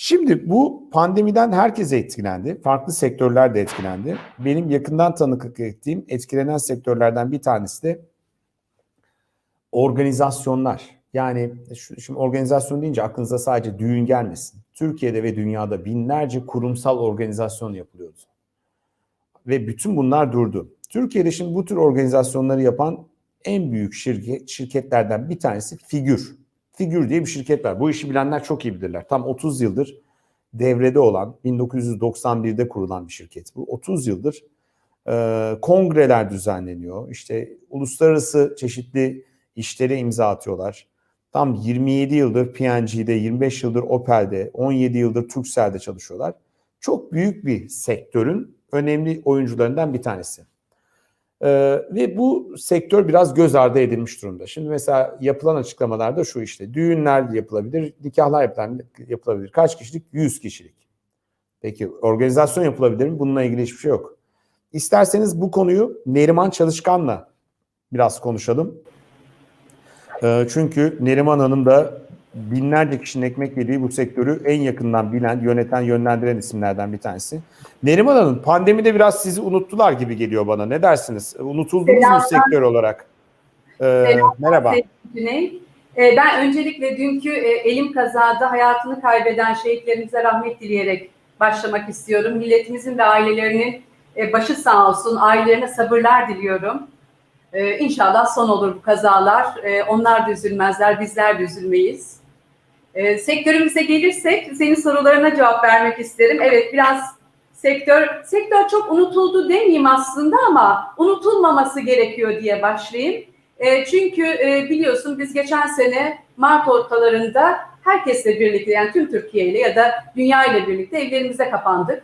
Şimdi bu pandemiden herkes etkilendi. Farklı sektörler de etkilendi. Benim yakından tanıklık ettiğim etkilenen sektörlerden bir tanesi de organizasyonlar. Yani şimdi organizasyon deyince aklınıza sadece düğün gelmesin. Türkiye'de ve dünyada binlerce kurumsal organizasyon yapılıyordu. Ve bütün bunlar durdu. Türkiye'de şimdi bu tür organizasyonları yapan en büyük şirket, şirketlerden bir tanesi Figür. Figür diye bir şirket var. Bu işi bilenler çok iyi bilirler. Tam 30 yıldır devrede olan, 1991'de kurulan bir şirket bu. 30 yıldır e, kongreler düzenleniyor. İşte uluslararası çeşitli işlere imza atıyorlar. Tam 27 yıldır P&G'de, 25 yıldır Opel'de, 17 yıldır Turkcell'de çalışıyorlar. Çok büyük bir sektörün önemli oyuncularından bir tanesi. Ee, ve bu sektör biraz göz ardı edilmiş durumda. Şimdi mesela yapılan açıklamalarda şu işte düğünler yapılabilir, nikahlar yapılan, yapılabilir. Kaç kişilik? 100 kişilik. Peki organizasyon yapılabilir mi? Bununla ilgili hiçbir şey yok. İsterseniz bu konuyu Neriman Çalışkan'la biraz konuşalım. Ee, çünkü Neriman Hanım da binlerce kişinin ekmek yediği bu sektörü en yakından bilen, yöneten, yönlendiren isimlerden bir tanesi. Neriman Hanım, pandemide biraz sizi unuttular gibi geliyor bana. Ne dersiniz? Unutuldunuz mu sektör olarak? Ee, merhaba. Güney. Ee, Ben öncelikle dünkü e, elim kazada hayatını kaybeden şehitlerimize rahmet dileyerek başlamak istiyorum. Milletimizin ve ailelerinin e, başı sağ olsun, ailelerine sabırlar diliyorum. Ee, İnşallah son olur bu kazalar. Ee, Onlar da üzülmezler, bizler de üzülmeyiz. Ee, Sektörümüze gelirsek, senin sorularına cevap vermek isterim. Evet, biraz sektör, sektör çok unutuldu demeyeyim aslında ama unutulmaması gerekiyor diye başlayayım. E, çünkü e, biliyorsun biz geçen sene Mart ortalarında herkesle birlikte yani tüm Türkiye ile ya da dünya ile birlikte evlerimize kapandık.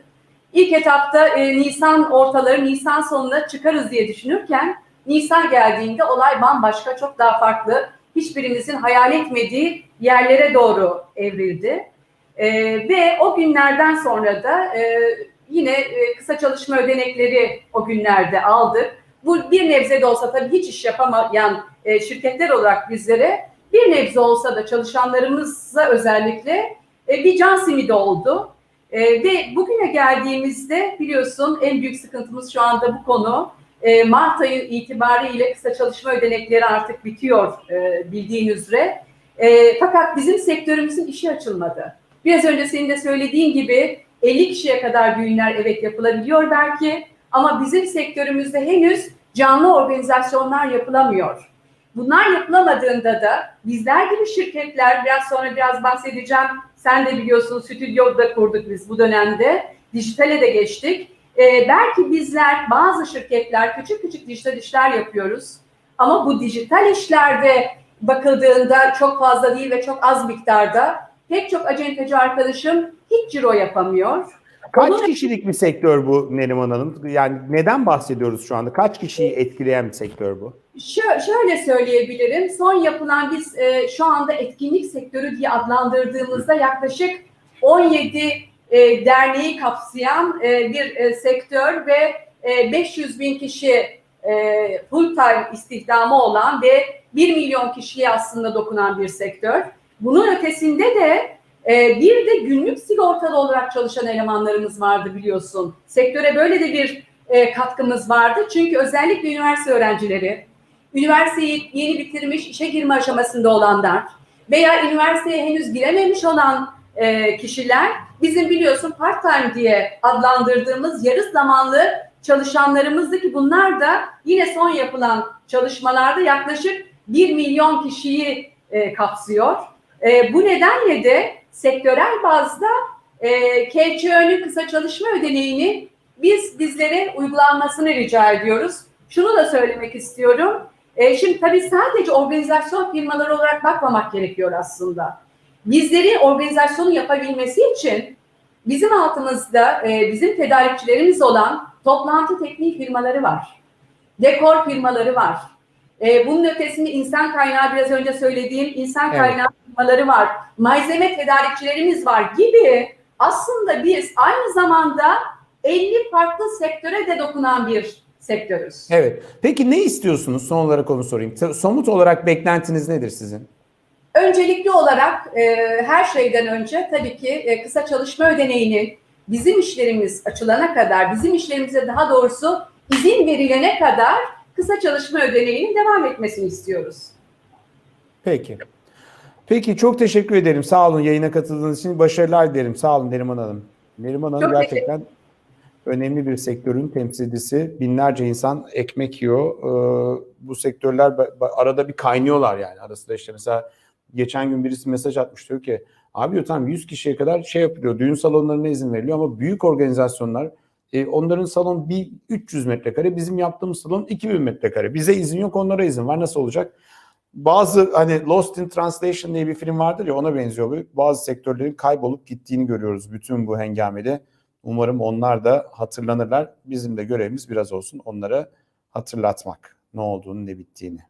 İlk etapta e, Nisan ortaları, Nisan sonuna çıkarız diye düşünürken Nisan geldiğinde olay bambaşka, çok daha farklı. Hiçbirimizin hayal etmediği yerlere doğru evrildi. E, ve o günlerden sonra da e, yine e, kısa çalışma ödenekleri o günlerde aldık bu bir nebze de olsa tabii hiç iş yapamayan e, şirketler olarak bizlere bir nebze olsa da çalışanlarımıza özellikle e, bir can simidi oldu. E, ve bugüne geldiğimizde biliyorsun en büyük sıkıntımız şu anda bu konu. E, Mart ayı itibariyle kısa çalışma ödenekleri artık bitiyor e, bildiğin üzere. E, fakat bizim sektörümüzün işi açılmadı. Biraz önce senin de söylediğin gibi 50 kişiye kadar düğünler evet yapılabiliyor belki ama bizim sektörümüzde henüz canlı organizasyonlar yapılamıyor. Bunlar yapılamadığında da bizler gibi şirketler, biraz sonra biraz bahsedeceğim, sen de biliyorsun stüdyo da kurduk biz bu dönemde, dijitale de geçtik. Ee, belki bizler, bazı şirketler küçük küçük dijital işler yapıyoruz. Ama bu dijital işlerde bakıldığında çok fazla değil ve çok az miktarda pek çok acenteci arkadaşım hiç ciro yapamıyor. Kaç Onun- kişilik bir sektör bu Neriman Hanım? Yani neden bahsediyoruz şu anda? Kaç kişiyi etkileyen bir sektör bu? Şö- şöyle söyleyebilirim. Son yapılan biz e, şu anda etkinlik sektörü diye adlandırdığımızda yaklaşık 17 e, derneği kapsayan e, bir e, sektör ve e, 500 bin kişi e, full time istihdamı olan ve 1 milyon kişiye aslında dokunan bir sektör. Bunun ötesinde de e, bir de günlük sigortalı olarak çalışan elemanlarımız vardı biliyorsun. Sektöre böyle de bir e, katkımız vardı. Çünkü özellikle üniversite öğrencileri, üniversiteyi yeni bitirmiş, işe girme aşamasında olanlar veya üniversiteye henüz girememiş olan e, kişiler bizim biliyorsun part time diye adlandırdığımız yarı zamanlı çalışanlarımızdı ki bunlar da yine son yapılan çalışmalarda yaklaşık 1 milyon kişiyi e, kapsıyor. E, bu nedenle de sektörel bazda e, KÇÖ'nün kısa çalışma ödeneğini biz bizlere uygulanmasını rica ediyoruz. Şunu da söylemek istiyorum. E, şimdi tabii sadece organizasyon firmaları olarak bakmamak gerekiyor aslında. Bizleri organizasyonu yapabilmesi için bizim altımızda e, bizim tedarikçilerimiz olan toplantı tekniği firmaları var. Dekor firmaları var. E, bunun ötesinde insan kaynağı biraz önce söylediğim insan Evet. kaynağı firmaları var. Malzeme tedarikçilerimiz var gibi aslında biz aynı zamanda 50 farklı sektöre de dokunan bir sektörüz. Evet. Peki ne istiyorsunuz? Son olarak onu sorayım. Somut olarak beklentiniz nedir sizin? Öncelikli olarak e, her şeyden önce tabii ki e, kısa çalışma ödeneğinin bizim işlerimiz açılana kadar, bizim işlerimize daha doğrusu izin verilene kadar kısa çalışma ödeneğinin devam etmesini istiyoruz. Peki. Peki çok teşekkür ederim. Sağ olun yayına katıldığınız için. Başarılar dilerim. Sağ olun Neriman Hanım. Neriman Hanım Çok gerçekten önemli bir sektörün temsilcisi. Binlerce insan ekmek yiyor. Ee, bu sektörler arada bir kaynıyorlar yani. Arasında işte mesela geçen gün birisi mesaj atmış diyor ki abi diyor tamam 100 kişiye kadar şey yapılıyor. Düğün salonlarına izin veriliyor ama büyük organizasyonlar e, onların salon bir 300 metrekare. Bizim yaptığımız salon 2000 metrekare. Bize izin yok onlara izin var. Nasıl olacak? bazı hani Lost in Translation diye bir film vardır ya ona benziyor bu. Bazı sektörlerin kaybolup gittiğini görüyoruz bütün bu hengamede. Umarım onlar da hatırlanırlar. Bizim de görevimiz biraz olsun onlara hatırlatmak ne olduğunu ne bittiğini.